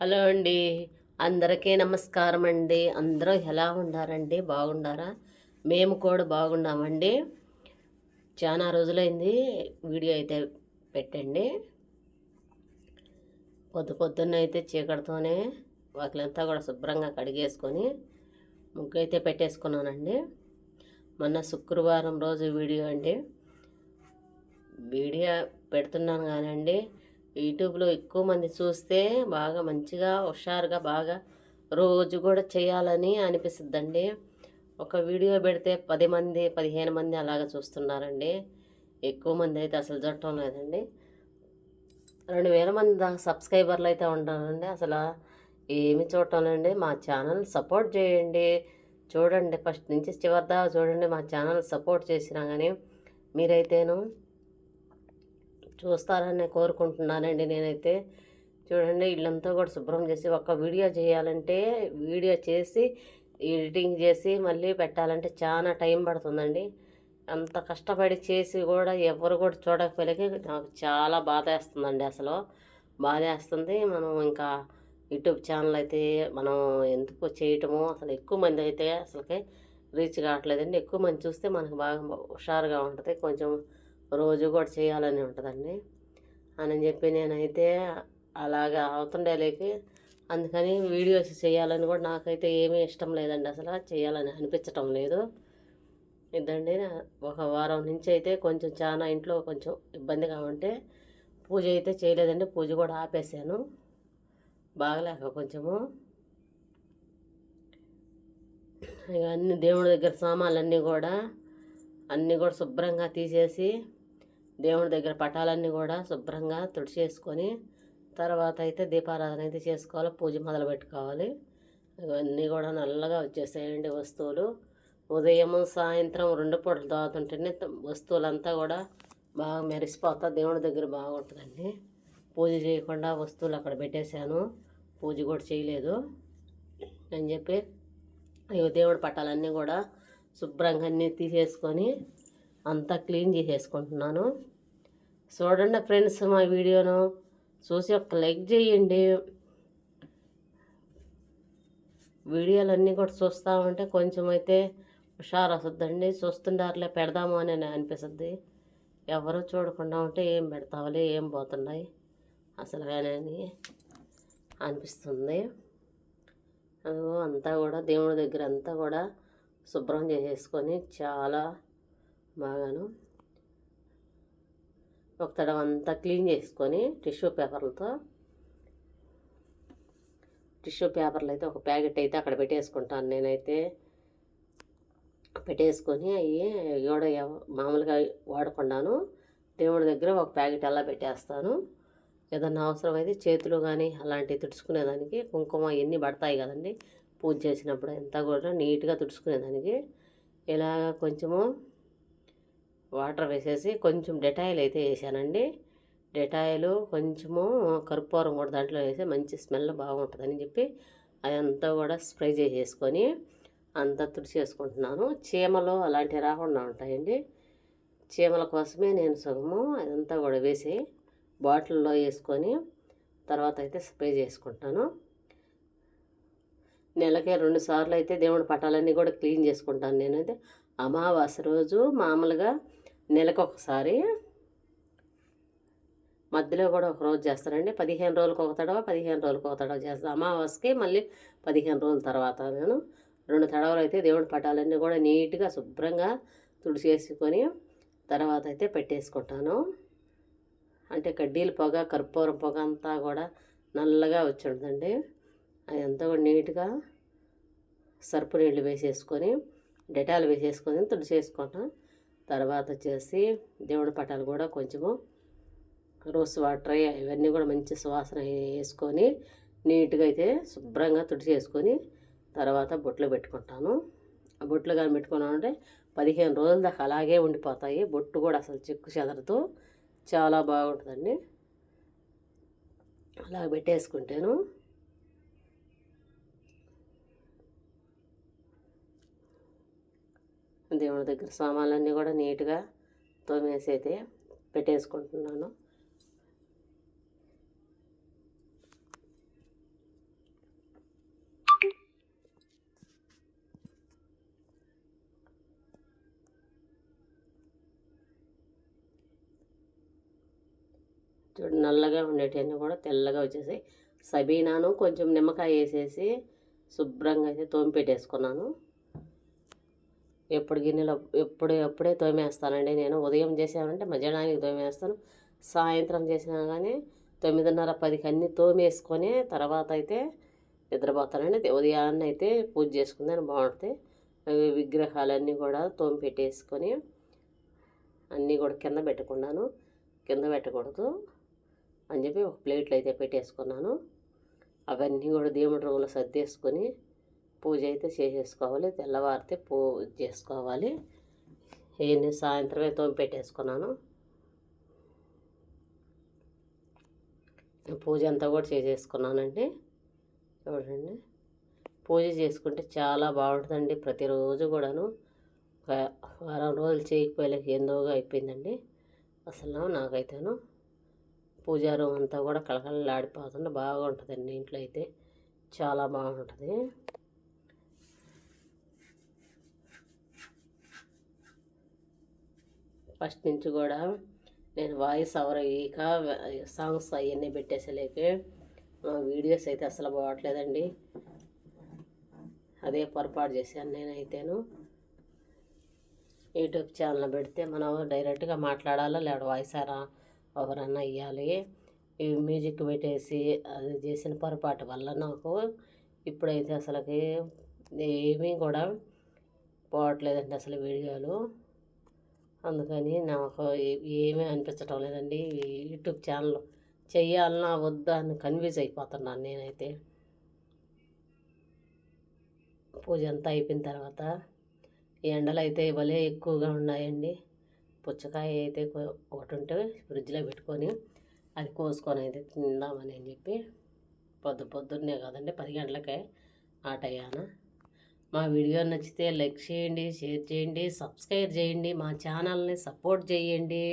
Hello అండి. అందరికీ నమస్కారం అండి అందరూ ఎలా ఉన్నారండి బాగున్నారా మేము కూడా బాగున్నామండి. చాలా రోజులైంది వీడియో అయితే పెట్టండి. పొద్దు పొద్దున్న అయితే చీకటితోనే వాకిలంతా కూడా శుభ్రంగా కడిగేసుకొని ముగ్గు అయితే పెట్టేసుకున్నానండి. మొన్న శుక్రవారం రోజు వీడియో అండి. వీడియో పెడుతున్నాను కానండి. యూట్యూబ్లో ఎక్కువ మంది చూస్తే బాగా మంచిగా హుషారుగా బాగా రోజు కూడా చేయాలని అనిపిస్తుందండి. ఒక వీడియో పెడితే పది మంది పదిహేను మంది అలాగ చూస్తున్నారండి. ఎక్కువ మంది అయితే అసలు చూడటం లేదండి. రెండు వేల మంది దాకా సబ్స్క్రైబర్లు అయితే ఉంటారండి అసలు ఏమి చూడటంలేండి మా ఛానల్ సపోర్ట్ చేయండి. చూడండి ఫస్ట్ నుంచి చివరిదాకా చూడండి. మా ఛానల్ సపోర్ట్ చేసినా కానీ మీరైతేను చూస్తారని కోరుకుంటున్నానండి నేనైతే. చూడండి ఇల్లంతా కూడా శుభ్రం చేసి ఒక వీడియో చేయాలంటే వీడియో చేసి ఎడిటింగ్ చేసి మళ్ళీ పెట్టాలంటే చాలా టైం పడుతుందండి. అంత కష్టపడి చేసి కూడా ఎవరు కూడా చూడకపోలేక నాకు చాలా బాధ వేస్తుందండి అసలు. బాధ వేస్తుంది మనం ఇంకా యూట్యూబ్ ఛానల్ అయితే మనం ఎందుకు చేయటము? అసలు ఎక్కువ మంది అయితే అసలుకే రీచ్ కావట్లేదండి. ఎక్కువ మంది చూస్తే మనకు బాగా హుషారుగా ఉంటుంది. కొంచెం రోజు కూడా చేయాలని ఉంటుందండి. అని చెప్పి నేనైతే అలాగా అవుతుండేలేకి అందుకని వీడియోస్ చేయాలని కూడా నాకైతే ఏమీ ఇష్టం లేదండి అసలు. చేయాలని అనిపించటం లేదు. ఇదండి. ఒక వారం నుంచి అయితే కొంచెం చాలా ఇంట్లో కొంచెం ఇబ్బందిగా ఉంటే పూజ అయితే చేయలేదండి. పూజ కూడా ఆపేసాను బాగలేక కొంచెము. ఇక అన్ని దేవుడి దగ్గర సామాన్లన్నీ కూడా అన్నీ కూడా శుభ్రంగా తీసేసి దేవుడి దగ్గర పటాలన్నీ కూడా శుభ్రంగా తుడిచేసుకొని తర్వాత అయితే దీపారాధన అయితే చేసుకోవాలి పూజ మొదలు పెట్టుకోవాలి. ఇవన్నీ కూడా నల్లగా వచ్చేసాయండి వస్తువులు. ఉదయం సాయంత్రం రెండు పూటలు తాగుతుంటేనే వస్తువులంతా కూడా బాగా మెరిసిపోతా దేవుడి దగ్గర బాగుంటుందండి. పూజ చేయకుండా వస్తువులు అక్కడ పెట్టేశాను పూజ కూడా చేయలేదు. అని చెప్పి దేవుడి పటాలన్నీ కూడా శుభ్రంగా అన్నీ తీసేసుకొని అంతా క్లీన్ చేసేసుకుంటున్నాను. చూడండి ఫ్రెండ్స్ మా వీడియోను. చూసి ఒక లైక్ చేయండి. వీడియోలన్నీ కూడా చూస్తూ ఉంటే కొంచెం అయితే హుషారు వస్తుందండి. చూస్తుండారులే పెడదాము అని అనిపిస్తుంది. ఎవరు చూడకుండా ఉంటే ఏం పెడతావులే ఏం పోతున్నాయి. అసలు అని అనిపిస్తుంది. అంతా కూడా దేవుడి దగ్గర అంతా కూడా శుభ్రం చేసేసుకొని చాలా బాగాను. ఒక తడవ అంతా క్లీన్ చేసుకొని టిష్యూ పేపర్లతో టిష్యూ పేపర్లు అయితే ఒక ప్యాకెట్ అయితే అక్కడ పెట్టేసుకుంటాను నేనైతే. పెట్టేసుకొని అవి ఎవడ మామూలుగా వాడకుండాను దేవుడి దగ్గర ఒక ప్యాకెట్ అలా పెట్టేస్తాను. ఏదన్నా అవసరమైతే చేతులు కానీ అలాంటివి తుడుచుకునేదానికి కుంకుమ ఇవన్నీ పడతాయి కదండి? పూజ చేసినప్పుడు అంతా కూడా నీట్గా తుడుచుకునేదానికి. ఇలాగ కొంచెము వాటర్ వేసేసి కొంచెం డెటాయిల్ అయితే వేసానండి. డెటాయిలు కొంచెము కర్పూరం కూడా దాంట్లో వేసి మంచి స్మెల్ బాగుంటుందని చెప్పి అదంతా కూడా స్ప్రే చేసేసుకొని అంతా తుడిచేసుకుంటున్నాను. చీమలు అలాంటివి రాకుండా ఉంటాయండి. చీమల కోసమే నేను సగము అదంతా కూడా వేసి బాటిల్లో వేసుకొని తర్వాత అయితే స్ప్రే చేసుకుంటాను. నెలకే రెండు సార్లు అయితే దేవుడి పటాలన్నీ కూడా క్లీన్ చేసుకుంటాను నేనైతే. అమావాస్య రోజు మామూలుగా నెలకు ఒకసారి మధ్యలో కూడా ఒక రోజు చేస్తారండి. పదిహేను రోజులకు ఒక తడవ పదిహేను రోజులకు ఒక తడవ చేస్తాను అమావాస్యకి మళ్ళీ పదిహేను రోజుల తర్వాత నేను రెండు తడవలు అయితే దేవుడి పటాలన్నీ కూడా నీట్గా శుభ్రంగా తుడిచేసుకొని తర్వాత అయితే పెట్టేసుకుంటాను. అంటే కడ్డీల పొగ కర్పూరం పొగ అంతా కూడా నల్లగా వచ్చి ఉంటుందండి అదంతా కూడా నీట్గా సర్పు నీళ్ళు వేసేసుకొని డెటాల్ వేసేసుకొని తుడిచేసుకుంటాను. తర్వాత వచ్చేసి దేవుడి పటాలు కూడా కొంచెము రోస్ వాటర్ ఇవన్నీ కూడా మంచి సువాసన వేసుకొని నీట్గా అయితే శుభ్రంగా తుడిచేసుకొని తర్వాత బొట్లు పెట్టుకుంటాను. ఆ బొట్లు కానీ పెట్టుకున్నామంటే పదిహేను రోజుల దాకా అలాగే ఉండిపోతాయి. బొట్టు కూడా అసలు చిక్కు చెదరుతూ చాలా బాగుంటుందండి. అలా పెట్టేసుకుంటాను. దేవుని దగ్గర సామాన్లన్నీ కూడా నీట్గా తోమేసి అయితే పెట్టేసుకుంటున్నాను. చూడు నల్లగా ఉండేటివన్నీ కూడా తెల్లగా వచ్చేసి సబీనాను కొంచెం నిమ్మకాయ వేసేసి శుభ్రంగా అయితే తోమి పెట్టేసుకున్నాను. ఎప్పుడు గిన్నెలు ఎప్పుడు ఎప్పుడే తోమేస్తానండి నేను. ఉదయం చేసానంటే మధ్యాహ్నానికి తోమేస్తాను. సాయంత్రం చేసినా కానీ తొమ్మిదిన్నర పదికి అన్నీ తోమేసుకొని తర్వాత అయితే నిద్రపోతానండి. ఉదయాన్నే అయితే పూజ చేసుకుందని బాగుంటుంది. విగ్రహాలన్నీ కూడా తోమి పెట్టేసుకొని అన్నీ కూడా కింద పెట్టుకున్నాను. కింద పెట్టకూడదు అని చెప్పి ఒక ప్లేట్లు అయితే పెట్టేసుకున్నాను. అవన్నీ కూడా దేవుడి రంగులో సర్దేసుకొని పూజ అయితే చేసేసుకోవాలి తెల్లవారితే పూజ చేసుకోవాలి. ఇవన్నీ సాయంత్రమే తోమి పెట్టేసుకున్నాను. పూజ అంతా కూడా చేసేసుకున్నానండి. చూడండి. పూజ చేసుకుంటే చాలా బాగుంటుందండి ప్రతిరోజు కూడాను. ఒక వారం రోజులు చేయకపోయలేక ఎందోగా అయిపోయిందండి. అసలు నాకైతేను పూజా రూమ్ అంతా కూడా కళకళలాడిపోతుంటే బాగుంటుందండి ఇంట్లో అయితే. చాలా బాగుంటుంది. ఫస్ట్ నుంచి కూడా నేను వాయిస్ అవర్ అయ్యాక సాంగ్స్ అవన్నీ పెట్టేసలేక వీడియోస్ అయితే అసలు పోవట్లేదండి అదే పొరపాటు చేశాను నేనైతేను. యూట్యూబ్ ఛానల్ పెడితే మనం డైరెక్ట్గా మాట్లాడాలా లేదా వాయిస్ ఆరా ఎవరన్నా ఇవ్వాలి ఈ మ్యూజిక్ పెట్టేసి అది చేసిన పొరపాటు వల్ల నాకు ఇప్పుడైతే అసలుకి ఏమీ కూడా పోవట్లేదండి అసలు వీడియోలు. అందుకని నాకు ఏమీ అనిపించటం లేదండి. యూట్యూబ్ ఛానల్ చెయ్యాలన్నా వద్దా అని కన్ఫ్యూజ్ అయిపోతున్నాను నేనైతే. పూజ అంతా అయిపోయిన తర్వాత ఈ ఎండలు అయితే భలే ఎక్కువగా ఉన్నాయండి. పుచ్చకాయ అయితే ఒకటి ఉంటే ఫ్రిడ్జ్లో పెట్టుకొని అది కోసుకొని అయితే తిందామని అని చెప్పి పొద్దు పొద్దున్నే కదండి పది గంటలకే ఆ టయాన మా వీడియో నచ్చితే లైక్ చేయండి షేర్ చేయండి సబ్స్క్రైబ్ చేయండి మా ఛానల్ని సపోర్ట్ చేయండి.